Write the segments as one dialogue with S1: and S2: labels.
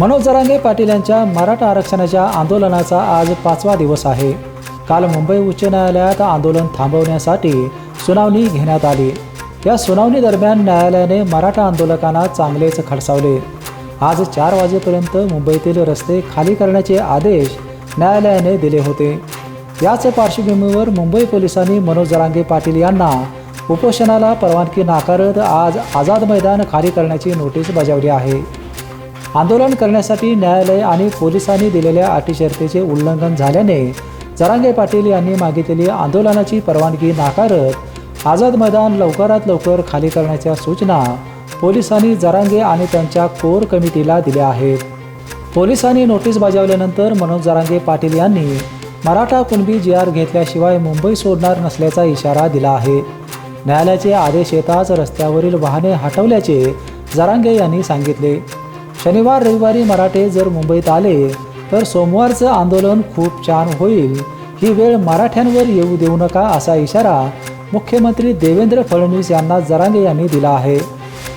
S1: मनोज जरांगे पाटील यांच्या मराठा आरक्षणाच्या आंदोलनाचा आज पाचवा दिवस आहे. काल मुंबई उच्च न्यायालयात आंदोलन थांबवण्यासाठी सुनावणी घेण्यात आली. या सुनावणी दरम्यान न्यायालयाने मराठा आंदोलकांना चांगलेच खडसावले. आज चार वाजेपर्यंत मुंबईतील रस्ते खाली करण्याचे आदेश न्यायालयाने दिले होते. याच पार्श्वभूमीवर मुंबई पोलिसांनी मनोज जरांगे पाटील यांना उपोषणाला परवानगी नाकारत आज आझाद मैदान खाली करण्याची नोटीस बजावली आहे. आंदोलन करण्यासाठी न्यायालय आणि पोलिसांनी दिलेल्या अटीशर्तीचे उल्लंघन झाल्याने जरांगे पाटील यांनी मागितलेली आंदोलनाची परवानगी नाकारत आझाद मैदान लवकरात लवकर खाली करण्याच्या सूचना पोलिसांनी जरांगे आणि त्यांच्या कोर कमिटीला दिल्या आहेत. पोलिसांनी नोटीस बजावल्यानंतर मनोज जरांगे पाटील यांनी मराठा कुणबी जी आर घेतल्याशिवाय मुंबई सोडणार नसल्याचा इशारा दिला आहे. न्यायालयाचे आदेश येताच रस्त्यावरील वाहने हटवल्याचे जरांगे यांनी सांगितले. शनिवार रविवारी मराठे जर मुंबईत आले तर सोमवारचं आंदोलन खूप छान होईल. ही वेळ मराठ्यांवर येऊ देऊ नका असा इशारा मुख्यमंत्री देवेंद्र फडणवीस यांना जरांगे यांनी दिला आहे.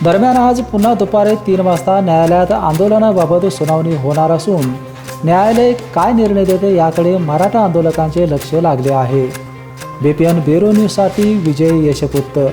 S1: दरम्यान आज पुन्हा दुपारी तीन वाजता न्यायालयात आंदोलनाबाबत सुनावणी होणार असून न्यायालय काय निर्णय देते याकडे मराठा आंदोलकांचे लक्ष लागले आहे. बीपीएन ब्युरो न्यूजसाठी विजय यशपुत्र